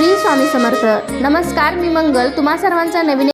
श्री स्वामी समर्थ. नमस्कार मी मंगल. तुम्हा सर्वांचा नवीन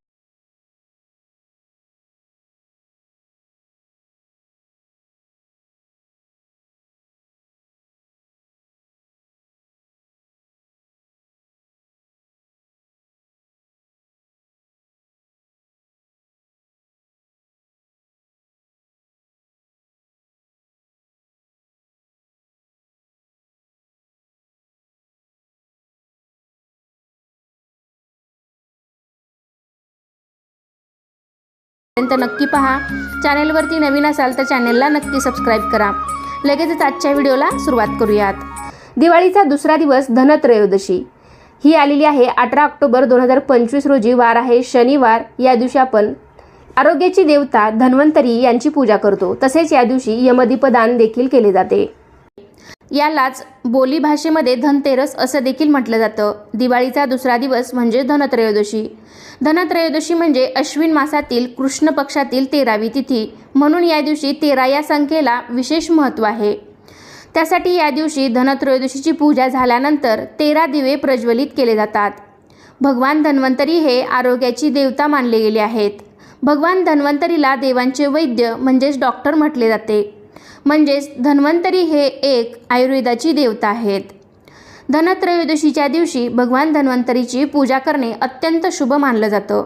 पर्यंत नक्की पहा. चॅनेलवरती नवीन असाल तर चॅनेलला नक्की सबस्क्राईब करा. लगेचच आजच्या व्हिडिओला सुरुवात करूयात. दिवाळीचा दुसरा दिवस धनत्रयोदशी. ही आलेली आहे अठरा ऑक्टोबर दोन हजार पंचवीस रोजी वार आहे. शनिवार या दिवशी आपण आरोग्याची देवता धन्वंतरी यांची पूजा करतो. तसेच या दिवशी यमदीपदान देखील केले जाते. यालाच बोली भाषेमध्ये धनतेरस असं देखील म्हटलं जातं. दिवाळीचा दुसरा दिवस म्हणजे धनत्रयोदशी. धनत्रयोदशी म्हणजे अश्विन मासातील कृष्ण पक्षातील तेरावी तिथी. म्हणून या दिवशी तेरा या संख्येला विशेष महत्त्व आहे. त्यासाठी या दिवशी धनत्रयोदशीची पूजा झाल्यानंतर तेरा दिवे प्रज्वलित केले जातात. भगवान धन्वंतरी हे आरोग्याची देवता मानले गेले आहेत. भगवान धन्वंतरीला देवांचे वैद्य म्हणजेच डॉक्टर म्हटले जाते. म्हणजेच धन्वंतरी हे एक आयुर्वेदाची देवता आहेत. धनत्रयोदशीच्या दिवशी भगवान धन्वंतरीची पूजा करणे अत्यंत शुभ मानलं जातं.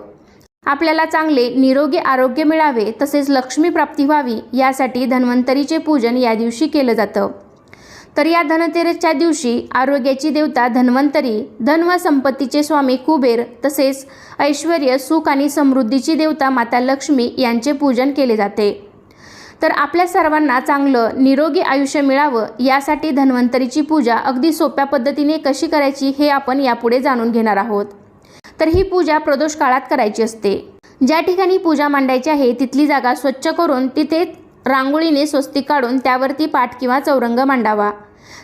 आपल्याला चांगले निरोगी आरोग्य मिळावे तसेच लक्ष्मी प्राप्ती व्हावी यासाठी धन्वंतरीचे पूजन या दिवशी केलं जातं. तर या धनतेरसच्या दिवशी आरोग्याची देवता धन्वंतरी धन व संपत्तीचे स्वामी कुबेर तसेच ऐश्वर सुख आणि समृद्धीची देवता माता लक्ष्मी यांचे पूजन केले जाते. तर आपल्या सर्वांना चांगलं निरोगी आयुष्य मिळावं यासाठी धन्वंतरीची पूजा अगदी सोप्या पद्धतीने कशी करायची हे आपण यापुढे जाणून घेणार आहोत. तर ही पूजा प्रदोष काळात करायची असते. ज्या ठिकाणी पूजा मांडायची आहे तिथली जागा स्वच्छ करून तिथे रांगोळीने स्वस्तिक काढून त्यावरती पाठ किंवा चौरंग मांडावा.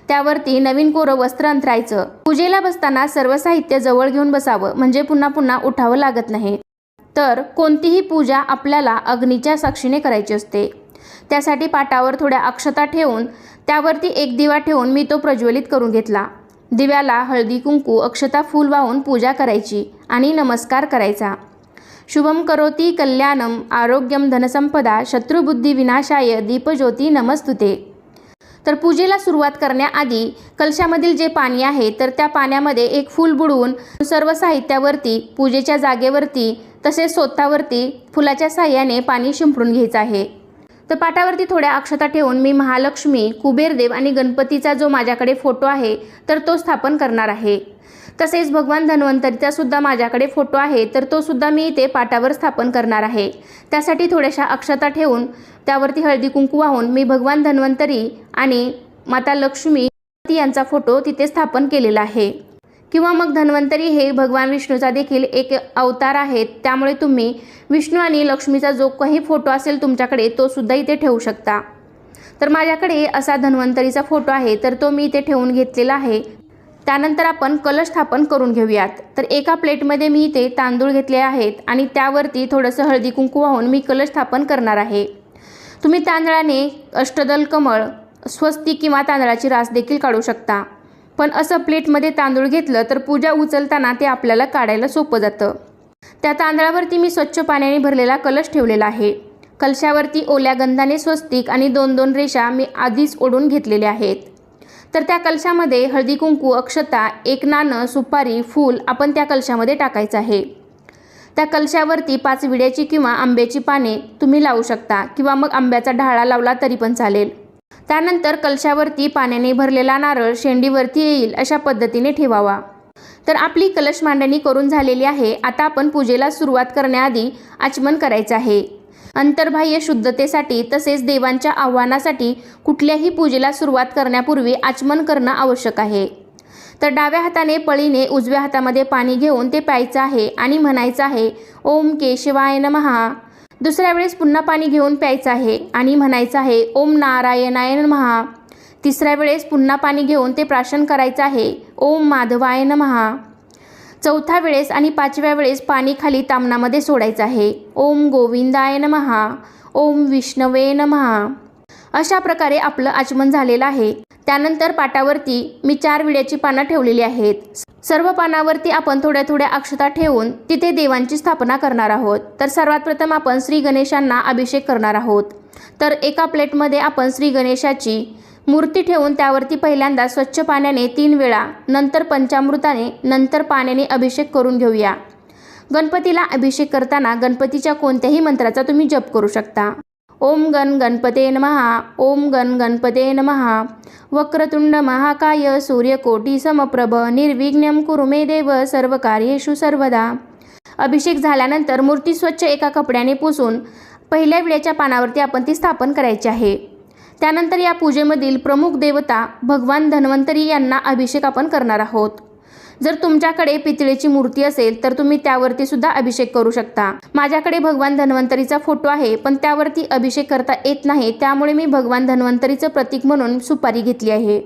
त्यावरती नवीन कोरं वस्त्र अंतरायचं. पूजेला बसताना सर्व साहित्य जवळ घेऊन बसावं म्हणजे पुन्हा पुन्हा उठावं लागत नाही. तर कोणतीही पूजा आपल्याला अग्नीच्या साक्षीने करायची असते. त्यासाठी पाटावर थोड्या अक्षता ठेवून त्यावरती एक दिवा ठेवून मी तो प्रज्वलित करून घेतला. दिव्याला हळदी कुंकू अक्षता फूल वाहून पूजा करायची आणि नमस्कार करायचा. शुभम करोती कल्याणम आरोग्यम धनसंपदा शत्रुबुद्धी विनाशाय दीपज्योती नमस्तुते. तर पूजेला सुरुवात करण्याआधी कलशामधील जे पाणी आहे तर त्या पाण्यामध्ये एक फूल बुडवून सर्व साहित्यावरती पूजेच्या जागेवरती तसेच स्वतःवरती फुलाच्या साह्याने पाणी शिंपडून घ्यायचं आहे. तर पाटावरती थोड्या अक्षता ठेवून मी महालक्ष्मी कुबेरदेव आणि गणपतीचा जो माझ्याकडे फोटो आहे तर तो स्थापन करणार आहे. तसेच भगवान धन्वंतरीचा सुद्धा माझ्याकडे फोटो आहे तर तो सुद्धा मी इथे पाटावर स्थापन करणार आहे. त्यासाठी थोड्याशा अक्षता ठेवून त्यावरती हळदी कुंकू वाहून मी भगवान धन्वंतरी आणि माता लक्ष्मी यांचा फोटो तिथे स्थापन केलेला आहे. किंवा मग धन्वंतरी हे भगवान विष्णूचा देखील एक अवतार आहेत. त्यामुळे तुम्ही विष्णू आणि लक्ष्मीचा जो काही फोटो असेल तुमच्याकडे तो सुद्धा इथे ठेवू शकता. तर माझ्याकडे असा धन्वंतरीचा फोटो आहे तर तो मी इथे ठेवून घेतलेला आहे. त्यानंतर आपण कलश स्थापन करून घेऊयात. तर एका प्लेटमध्ये मी इथे तांदूळ घेतले आहेत आणि त्यावरती थोडंसं हळदी कुंकू वाहून मी कलश स्थापन करणार आहे. तुम्ही तांदळाने अष्टदल कमळ स्वस्ती किंवा तांदळाची रास देखील काढू शकता. पण असं प्लेटमध्ये तांदूळ घेतलं तर पूजा उचलताना ते आपल्याला काढायला सोपं जातं. त्या तांदळावरती मी स्वच्छ पाण्याने भरलेला कलश ठेवलेला आहे. कलशावरती ओल्या गंधाने स्वस्तिक आणि दोन दोन रेषा मी आधीच ओढून घेतलेल्या आहेत. तर त्या कलशामध्ये हळदी कुंकू अक्षता एक नाणं सुपारी फूल आपण त्या कलशामध्ये टाकायचं आहे. त्या कलशावरती पाच विड्याची किंवा आंब्याची पाने तुम्ही लावू शकता किंवा मग आंब्याचा ढाळा लावला तरी पण चालेल. त्यानंतर कलशावरती पाण्याने भरलेला नारळ शेंडीवरती येईल अशा पद्धतीने ठेवावा. तर आपली कलश मांडणी करून झालेली आहे. आता आपण पूजेला सुरुवात करण्याआधी आचमन करायचं आहे. अंतर्बाह्य शुद्धतेसाठी तसेच देवांच्या आव्हानासाठी कुठल्याही पूजेला सुरुवात करण्यापूर्वी आचमन करणं आवश्यक आहे. तर डाव्या हाताने पळीने उजव्या हातामध्ये पाणी घेऊन ते प्यायचं आहे आणि म्हणायचं आहे ओम केशवाय नमहा दुसऱ्या वेळेस पुन्हा पाणी घेऊन प्यायचं आहे आणि म्हणायचं आहे ओम नारायणाय महा तिसऱ्या वेळेस पुन्हा पाणी घेऊन ते प्राशन करायचं आहे ओम माधवाय महा चौथ्या वेळेस आणि पाचव्या वेळेस पाणी खाली तामणामध्ये सोडायचं आहे ओम गोविंदाय महा ओम विष्णवे महा अशा प्रकारे आपलं आचमन झालेलं आहे. त्यानंतर पाटावरती मी चार विड्याची पानं ठेवलेली आहेत. सर्व पानावरती आपण थोड्या थोड्या अक्षता ठेवून तिथे देवांची स्थापना करणार आहोत. तर सर्वात प्रथम आपण श्री गणेशांना अभिषेक करणार आहोत. तर एका प्लेटमध्ये आपण श्री गणेशाची मूर्ती ठेवून त्यावरती पहिल्यांदा स्वच्छ पाण्याने तीन वेळा नंतर पंचामृताने नंतर पाण्याने अभिषेक करून घेऊया. गणपतीला अभिषेक करताना गणपतीच्या कोणत्याही मंत्राचा तुम्ही जप करू शकता. ओम गण गणपते नमहा ओम गण गणपते नमहा वक्रतुंड महाकाय सूर्यकोटी समप्रभ निर्विघ्नम कुरु मे देव सर्व कार्येषु सर्वदा। अभिषेक झाल्यानंतर मूर्ती स्वच्छ एका कपड्याने पुसून पहिल्या विड्याच्या पानावरती आपण ती स्थापन करायची आहे. त्यानंतर या पूजेमधील प्रमुख देवता भगवान धन्वंतरी यांना अभिषेक आपण करणार आहोत. जर तुमच्याकडे पितळेची मूर्ती असेल तर तुम्ही त्यावरती सुद्धा अभिषेक करू शकता. माझ्याकडे भगवान धन्वंतरीचा फोटो आहे पण त्यावरती अभिषेक करता येत नाही त्यामुळे मी भगवान धन्वंतरीचं प्रतीक म्हणून सुपारी घेतली आहे.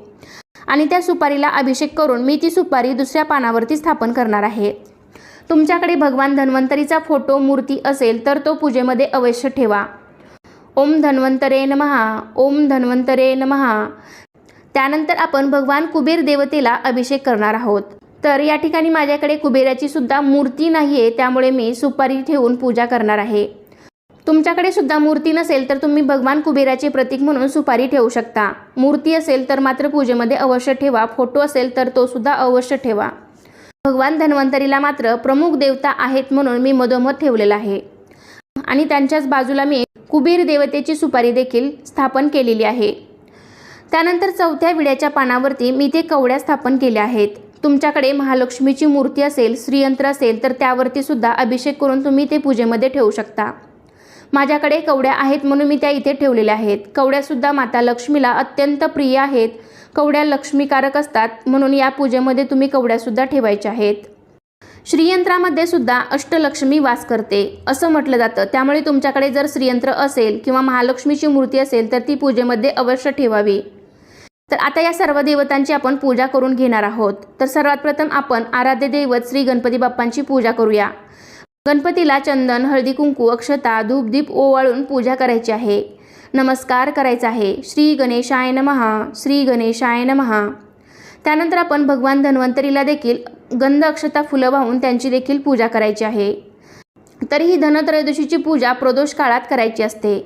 आणि त्या सुपारीला अभिषेक करून मी ती सुपारी दुसऱ्या पानावरती स्थापन करणार आहे. तुमच्याकडे भगवान धन्वंतरीचा फोटो मूर्ती असेल तर तो पूजेमध्ये अवश्य ठेवा. ओम धन्वंतरे नमहा ओम धन्वंतरे नमहा त्यानंतर आपण भगवान कुबेर देवतेला अभिषेक करणार आहोत. तर या ठिकाणी माझ्याकडे कुबेराची सुद्धा मूर्ती नाही आहे त्यामुळे मी सुपारी ठेवून पूजा करणार आहे. तुमच्याकडे सुद्धा मूर्ती नसेल तर तुम्ही भगवान कुबेराचे प्रतीक म्हणून सुपारी ठेवू शकता. मूर्ती असेल तर मात्र पूजेमध्ये अवश्य ठेवा फोटो असेल तर तो सुद्धा अवश्य ठेवा. भगवान धन्वंतरीला मात्र प्रमुख देवता आहेत म्हणून मी मधोमध ठेवलेला आहे. आणि त्यांच्याच बाजूला मी कुबेर देवतेची सुपारी देखील स्थापन केलेली आहे. त्यानंतर चौथ्या विड्याच्या पानावरती मी ते कवड्या स्थापन केल्या आहेत. तुमच्याकडे महालक्ष्मीची मूर्ती असेल श्रीयंत्र असेल तर त्यावरती सुद्धा अभिषेक करून तुम्ही ते पूजेमध्ये ठेवू शकता. माझ्याकडे कवड्या आहेत म्हणून मी त्या इथे ठेवलेल्या आहेत. कवड्यासुद्धा माता लक्ष्मीला अत्यंत प्रिय आहेत. कवड्या लक्ष्मीकारक असतात म्हणून या पूजेमध्ये तुम्ही कवड्यासुद्धा ठेवायच्या आहेत. श्रीयंत्रामध्ये सुद्धा अष्टलक्ष्मी वास करते. असं म्हटलं जातं. त्यामुळे तुमच्याकडे जर श्रीयंत्र असेल किंवा महालक्ष्मीची मूर्ती असेल तर ती पूजेमध्ये अवश्य ठेवावी. तर आता या सर्व देवतांची आपण पूजा करून घेणार आहोत. तर सर्वात प्रथम आपण आराध्य दैवत श्री गणपती बाप्पांची पूजा करूया. गणपतीला चंदन हळदी कुंकू अक्षता धूपदीप ओवाळून पूजा करायची आहे. नमस्कार करायचा आहे. श्री गणेशाय नमहा श्री गणेशाय नमहा त्यानंतर आपण भगवान धन्वंतरीला देखील गंध अक्षता फुलं वाहून त्यांची देखील पूजा करायची आहे. तर ही धनत्रयोदशीची पूजा प्रदोष काळात करायची असते.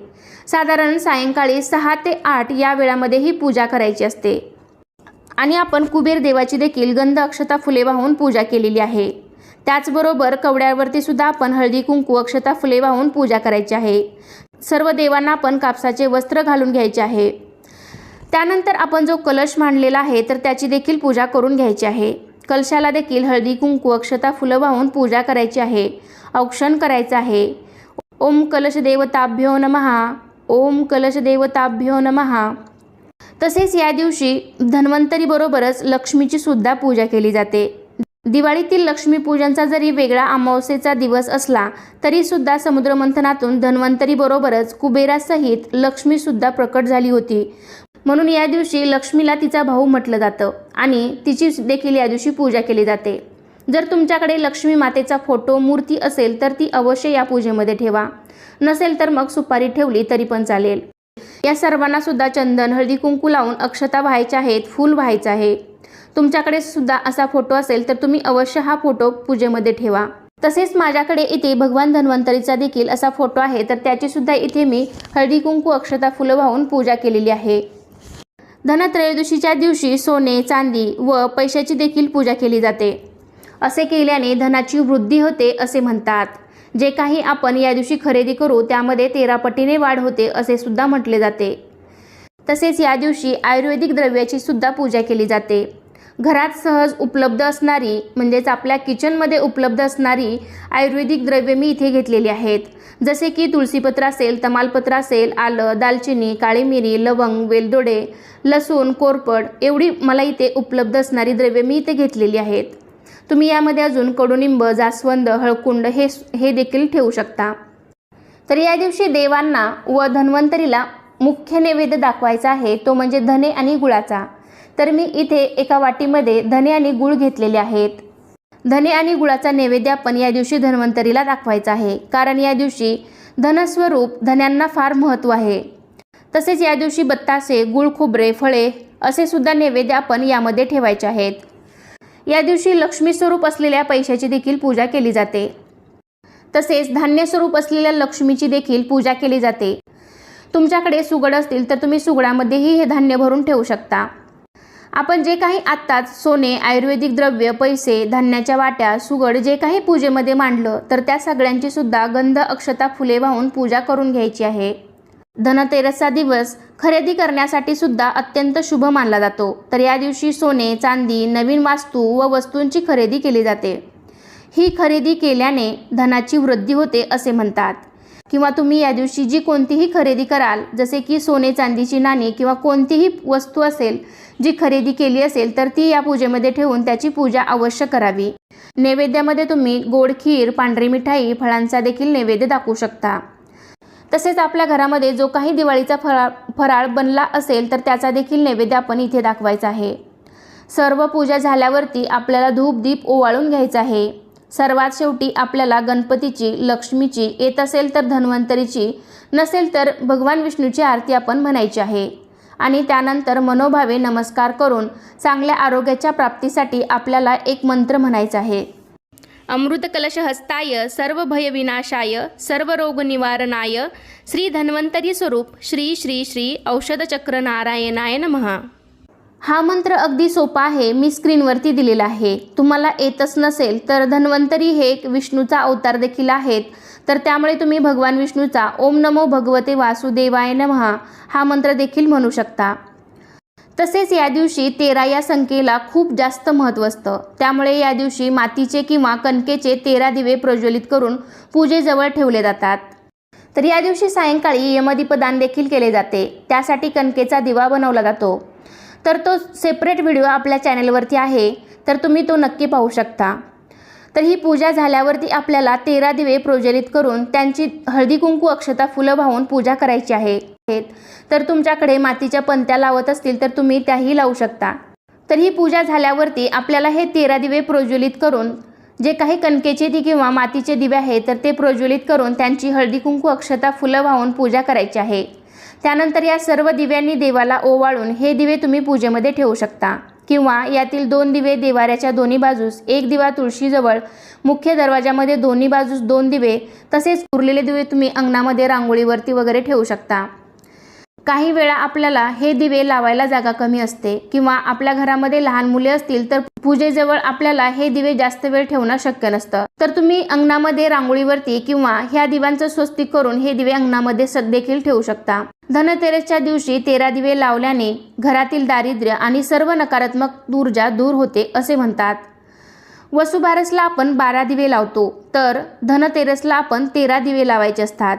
साधारण सायंकाळी सहा ते आठ या वेळामध्ये ही पूजा करायची असते. आणि आपण कुबेर देवाची देखील गंध अक्षता फुले वाहून पूजा केलेली आहे. त्याचबरोबर कवड्यावरती सुद्धा आपण हळदी कुंकू अक्षता फुले वाहून पूजा करायची आहे. सर्व देवांना आपण कापसाचे वस्त्र घालून घ्यायचे आहे. त्यानंतर आपण जो कलश मांडलेला आहे तर त्याची देखील पूजा करून घ्यायची आहे. कलशाला देखील हळदी कुंकू अक्षता फुलं वाहून पूजा करायची आहे. औक्षण करायचं आहे. ओम कलशदेवताभ्यो नमहा ओम कलश देवताभ्यो नमहा तसेच या दिवशी धन्वंतरीबरोबरच लक्ष्मीची सुद्धा पूजा केली जाते. दिवाळीतील लक्ष्मीपूजनचा जरी वेगळा अमावस्येचा दिवस असला तरीसुद्धा समुद्रमंथनातून धन्वंतरीबरोबरच कुबेरासहित लक्ष्मीसुद्धा प्रकट झाली होती. म्हणून या दिवशी लक्ष्मीला तिचा भाऊ म्हटलं जातं आणि तिची देखील या दिवशी पूजा केली जाते. जर तुमच्याकडे लक्ष्मी मातेचा फोटो मूर्ती असेल तर ती अवश्य या पूजेमध्ये ठेवा. नसेल तर मग सुपारी ठेवली तरी पण चालेल. या सर्वांना सुद्धा चंदन हळदी कुंकू लावून अक्षता व्हायच्या आहेत फूल व्हायचं आहे. तुमच्याकडे सुद्धा असा फोटो असेल तर तुम्ही अवश्य हा फोटो पूजेमध्ये ठेवा. तसेच माझ्याकडे इथे भगवान धन्वंतरीचा देखील असा फोटो आहे तर त्याची सुद्धा इथे मी हळदी कुंकू अक्षता फुलं वाहून पूजा केलेली आहे. धनत्रयोदशीच्या दिवशी सोने चांदी व पैशाची देखील पूजा केली जाते. असे केल्याने धनाची वृद्धी होते असे म्हणतात. जे काही आपण या दिवशी खरेदी करू त्यामध्ये तेरा पटीने वाढ होते असे सुद्धा म्हटले जाते. तसेच या दिवशी आयुर्वेदिक द्रव्याची सुद्धा पूजा केली जाते. घरात सहज उपलब्ध असणारी म्हणजेच आपल्या किचनमध्ये उपलब्ध असणारी आयुर्वेदिक द्रव्ये मी इथे घेतलेली आहेत. जसे की तुळशीपत्र असेल तमालपत्र असेल आलं दालचिनी काळी मिरी लवंग वेलदोडे लसूण कोरपड एवढी मला इथे उपलब्ध असणारी द्रव्ये मी इथे घेतलेली आहेत. तुम्ही यामध्ये अजून कडुनिंब जास्वंद हळकुंड हे हे देखील ठेवू शकता. तर या दिवशी देवांना व धन्वंतरीला मुख्य नैवेद्य दाखवायचा आहे तो म्हणजे धने आणि गुळाचा. तर मी इथे एका वाटीमध्ये धने आणि गुळ घेतलेले आहेत. धने आणि गुळाचा नैवेद्य आपण या दिवशी धन्वंतरीला दाखवायचा आहे कारण या दिवशी धनस्वरूप धन्यांना फार महत्त्व आहे. तसेच या दिवशी बत्तासे गुळ खोबरे फळे असे सुद्धा नैवेद्य आपण यामध्ये ठेवायचे आहेत. या दिवशी लक्ष्मी स्वरूप असलेल्या पैशाची देखील पूजा केली जाते. तसेच धान्य स्वरूप असलेल्या लक्ष्मीची देखील पूजा केली जाते. तुमच्याकडे सुगड असतील तर तुम्ही सुगडामध्येही हे धान्य भरून ठेवू शकता. आपण जे काही आत्ताच सोने आयुर्वेदिक द्रव्य पैसे धान्याच्या वाट्या सुगड जे काही पूजेमध्ये मांडलं तर त्या सगळ्यांची सुद्धा गंध अक्षता फुले वाहून पूजा करून घ्यायची आहे. धनतेरसचा दिवस खरेदी करण्यासाठी सुद्धा अत्यंत शुभ मानला जातो. तर या दिवशी सोने चांदी नवीन वास्तू व वस्तूंची खरेदी केली जाते. ही खरेदी केल्याने धनाची वृद्धी होते असे म्हणतात. किंवा तुम्ही या दिवशी जी कोणतीही खरेदी कराल जसे की सोने चांदीची नाणी किंवा कोणतीही वस्तू असेल जी खरेदी केली असेल तर ती या पूजेमध्ये ठेवून त्याची पूजा अवश्य करावी. नैवेद्यामध्ये तुम्ही गोड खीर पांढरी मिठाई फळांचा देखील नैवेद्य दाखवू शकता. तसेच आपल्या घरामध्ये जो काही दिवाळीचा फराळ फराळ बनला असेल तर त्याचा देखील नैवेद्य आपण इथे दाखवायचा आहे. सर्व पूजा झाल्यावरती आपल्याला धूप दीप ओवाळून घ्यायचा आहे. सर्वात शेवटी आपल्याला गणपतीची लक्ष्मीची येत असेल तर धन्वंतरीची नसेल तर भगवान विष्णूची आरती आपण म्हणायची आहे. आणि त्यानंतर मनोभावे नमस्कार करून चांगल्या आरोग्याच्या प्राप्तीसाठी आपल्याला एक मंत्र म्हणायचा आहे. अमृतकलशहस्ताय सर्व भयविनाशाय सर्व रोगनिवारणाय श्री धन्वंतरी स्वरूप श्री श्री श्री औषधचक्र नारायणाय नमः. हा मंत्र अगदी सोपा आहे मी स्क्रीनवरती दिलेला आहे. तुम्हाला येतच नसेल तर धन्वंतरी हे एक विष्णूचा अवतार देखील आहेत. तर त्यामुळे तुम्ही भगवान विष्णूचा ओम नमो भगवते वासुदेवाय नमहा हा मंत्र देखील म्हणू शकता. तसेच या दिवशी तेरा या संख्येला खूप जास्त महत्त्व असतं. त्यामुळे या दिवशी मातीचे किंवा कणकेचे तेरा दिवे प्रज्वलित करून पूजेजवळ ठेवले जातात. तर या दिवशी सायंकाळी यमदीपदान देखील केले जाते. त्यासाठी कणकेचा दिवा बनवला जातो. तर तो सेपरेट व्हिडिओ आपल्या चॅनलवरती आहे. तर तुम्ही तो नक्की पाहू शकता. तर ही पूजा झाल्यावरती आपल्याला तेरा दिवे प्रज्वलित करून त्यांची हळदी कुंकू अक्षता फुलं वाहून पूजा करायची आहे. तर तुमच्याकडे मातीच्या पंत्या लावत असतील तर तुम्ही त्याही लावू शकता. तर ही पूजा झाल्यावरती आपल्याला हे तेरा दिवे प्रज्वलित करून जे काही कणकेचे ती किंवा मातीचे दिवे आहेत तर ते प्रज्वलित करून त्यांची हळदी कुंकू अक्षता फुलं वाहून पूजा करायची आहे. त्यानंतर या सर्व दिव्यांनी देवाला ओवाळून हे दिवे तुम्ही पूजेमध्ये ठेवू शकता. किंवा यातील दोन दिवे देवाऱ्याच्या दोन्ही बाजूस एक दिवा तुळशीजवळ मुख्य दरवाजामध्ये दोन्ही बाजूस दोन दिवे तसेच उरलेले दिवे तुम्ही अंगणामध्ये रांगोळीवरती वगैरे ठेवू शकता. काही वेळा आपल्याला हे दिवे लावायला जागा कमी असते किंवा आपल्या घरामध्ये लहान मुले असतील तर पूजेजवळ आपल्याला हे दिवे जास्त वेळ ठेवणं शक्य नसतं. तर तुम्ही अंगणामध्ये रांगोळीवरती किंवा ह्या दिव्यांचं स्वस्तिक करून हे दिवे अंगणामध्ये देखील ठेवू शकता. धनतेरसच्या दिवशी तेरा दिवे लावल्याने घरातील दारिद्र्य आणि सर्व नकारात्मक ऊर्जा दूर होते असे म्हणतात. वसुबारसला आपण बारा दिवे लावतो तर धनतेरसला आपण तेरा दिवे लावायचे असतात.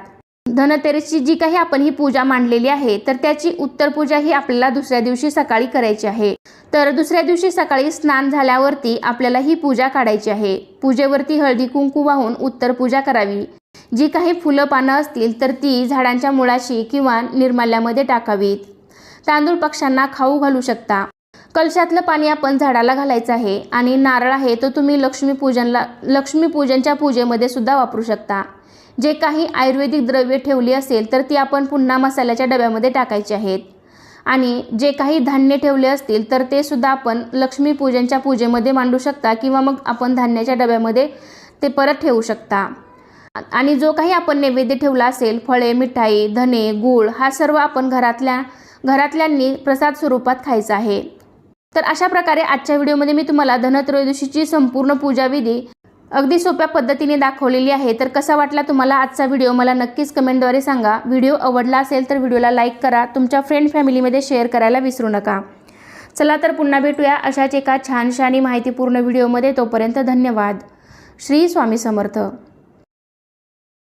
धनतेरसची जी काही आपण ही पूजा मांडलेली आहे तर त्याची उत्तर पूजा ही आपल्याला दुसऱ्या दिवशी सकाळी करायची आहे. तर दुसऱ्या दिवशी सकाळी स्नान झाल्यावरती आपल्याला ही पूजा काढायची आहे. पूजेवरती हळदी कुंकू वाहून उत्तर पूजा करावी. जी काही फुलं पानं असतील तर ती झाडांच्या मुळाशी किंवा निर्माल्यामध्ये टाकावीत. तांदूळ पक्ष्यांना खाऊ घालू शकता. कलशातलं पाणी आपण झाडाला घालायचं आहे आणि नारळ आहे तो तुम्ही लक्ष्मीपूजनला लक्ष्मीपूजनच्या पूजेमध्ये सुद्धा वापरू शकता. जे काही आयुर्वेदिक द्रव्ये ठेवली असेल तर ती आपण पुन्हा मसाल्याच्या डब्यामध्ये टाकायची आहेत. आणि जे काही धान्य ठेवले असतील तर ते सुद्धा आपण लक्ष्मीपूजनच्या पूजेमध्ये मांडू शकता किंवा मग आपण धान्याच्या डब्यामध्ये ते परत ठेवू शकता. आणि जो काही आपण नैवेद्य ठेवला असेल फळे मिठाई धने गूळ हा सर्व आपण घरातल्या घरातल्यांनी प्रसाद स्वरूपात खायचा आहे. तर अशा प्रकारे आजच्या व्हिडिओमध्ये मी तुम्हाला धनत्रयोदशीची संपूर्ण पूजाविधी अगदी सोप्या पद्धतीने दाखवलेली आहे. तर कसा वाटला तुम्हाला आजचा व्हिडिओ? मला नक्कीच कमेंटद्वारे सांगा. व्हिडिओ आवडला असेल तर व्हिडिओला लाईक करा. तुमच्या फ्रेंड फॅमिलीमध्ये शेअर करायला विसरू नका. चला तर पुन्हा भेटूया अशाच एका छानशा आणि माहितीपूर्ण व्हिडिओमध्ये. तोपर्यंत धन्यवाद. श्री स्वामी समर्थ.